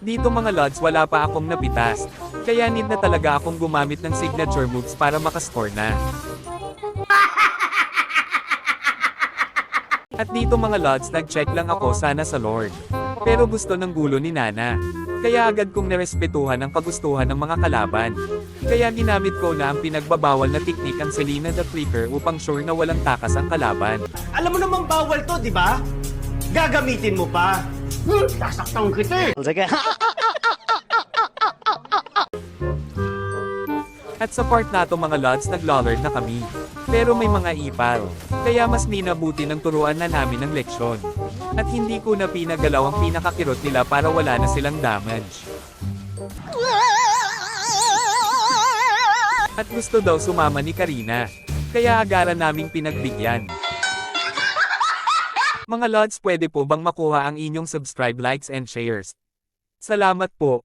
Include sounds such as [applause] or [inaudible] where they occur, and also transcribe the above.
Dito mga lods wala pa akong napitas. Kaya need na talaga akong gumamit ng signature moves para makascore na. At dito mga lods nag-check lang ako sana sa Lord. Pero gusto ng gulo ni Nana. Kaya agad kong narespetuhan ang kagustuhan ng mga kalaban. Kaya ginamit ko na ang pinagbabawal na teknik ang Selena the Flicker upang sure na walang takas ang kalaban. Alam mo namang bawal to, di ba? Gagamitin mo pa. Sasaktan kita eh. Sige. [laughs] At sa part na to mga lods nag-lolard na kami. Pero may mga ipal. Kaya mas minabuti ng turuan na namin ng leksyon. At hindi ko na pinagalaw ang pinakakirot nila para wala na silang damage. At gusto daw sumama ni Karina. Kaya agaran naming pinagbigyan. Mga lods pwede po bang makuha ang inyong subscribe likes and shares? Salamat po.